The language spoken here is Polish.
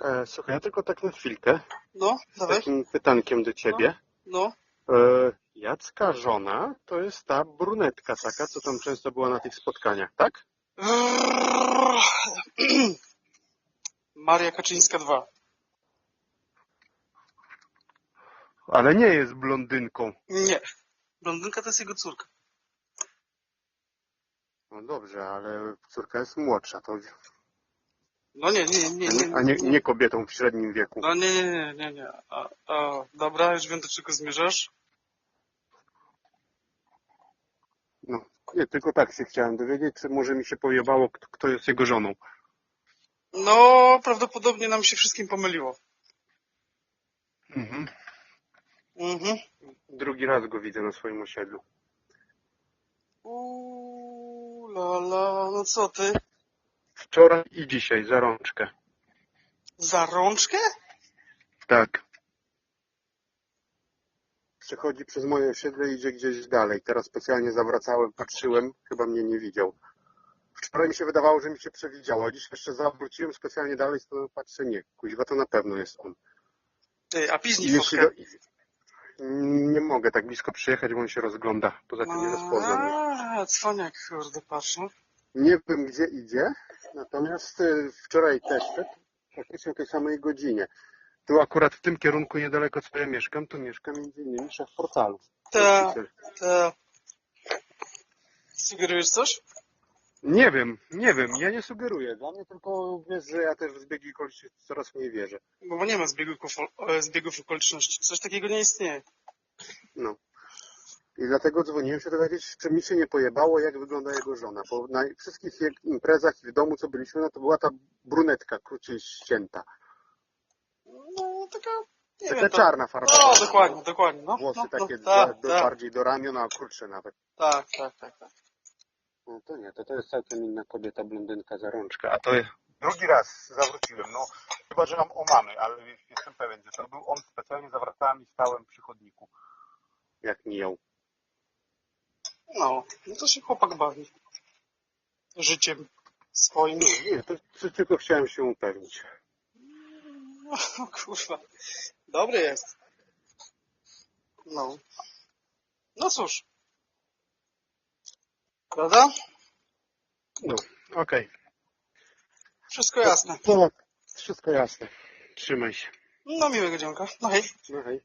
E, słuchaj, ja tylko tak na chwilkę No, z dawaj. takim pytankiem do ciebie. No. E, Jacka żona to jest ta brunetka taka, co tam często była na tych spotkaniach, tak? Maria Kaczyńska 2. Ale nie jest blondynką. Nie. Blondynka to jest jego córka. No dobrze, ale córka jest młodsza, to No nie, nie, nie, nie. a nie, nie kobietą w średnim wieku. No nie, nie, nie, nie, nie. A, a, dobra, już wiem do czego zmierzasz. No, nie, tylko tak się chciałem dowiedzieć, czy może mi się pojebało, kto, kto jest jego żoną. No, prawdopodobnie nam się wszystkim pomyliło. Mhm. Mhm. Drugi raz go widzę na swoim osiedlu. Uuu, la, la, no co ty? Wczoraj i dzisiaj, za rączkę. Za rączkę? Tak. Przechodzi przez moje osiedle i idzie gdzieś dalej. Teraz specjalnie zawracałem, patrzyłem, chyba mnie nie widział. Wczoraj mi się wydawało, że mi się przewidziało, a dziś jeszcze zawróciłem specjalnie dalej, to patrzę, nie, kuźwa, to na pewno jest on. Ty, a piźnij Jeśli do... Nie mogę tak blisko przyjechać, bo on się rozgląda. Poza tym nie rozpozna mnie. A, cwaniak, kurde, patrz, no. Nie wiem, gdzie idzie, natomiast y, wczoraj też szedł, praktycznie o tej samej godzinie. Tu akurat w tym kierunku niedaleko, co ja mieszkam, tu mieszka między innymi szef portalu. Ta, ta. Sugerujesz coś? Nie wiem, nie wiem, ja nie sugeruję. Dla mnie tylko wiesz, że ja też w zbiegi okoliczności coraz mniej wierzę. Bo nie ma zbiegów, e, zbiegów okoliczności. Coś takiego nie istnieje. No. I dlatego dzwoniłem się dowiedzieć, czy mi się nie pojebało, jak wygląda jego żona. Bo na wszystkich imprezach i w domu, co byliśmy, no to była ta brunetka, krócej ścięta. No, taka, nie Taka wiem, to... czarna farba. No, dokładnie, dokładnie. No, Włosy no, no, takie tak, do, do, tak, bardziej do ramion, a krótsze nawet. tak, tak, tak, tak. No to nie, to to jest całkiem inna kobieta, blondynka za rączkę. A to jest... Drugi raz zawróciłem, no chyba, że mam o mamy, ale jestem pewien, że to był on specjalnie zawracałem i stałem przy chodniku. Jak mijał. No, no to się chłopak bawi. Życiem swoim. Nie, to, to tylko chciałem się upewnić. O kurwa. Dobry jest. No. No cóż. Prawda? No, okej. Wszystko jasne. To wszystko jasne. Trzymaj się. No miłego dzionka. No hej. No hej.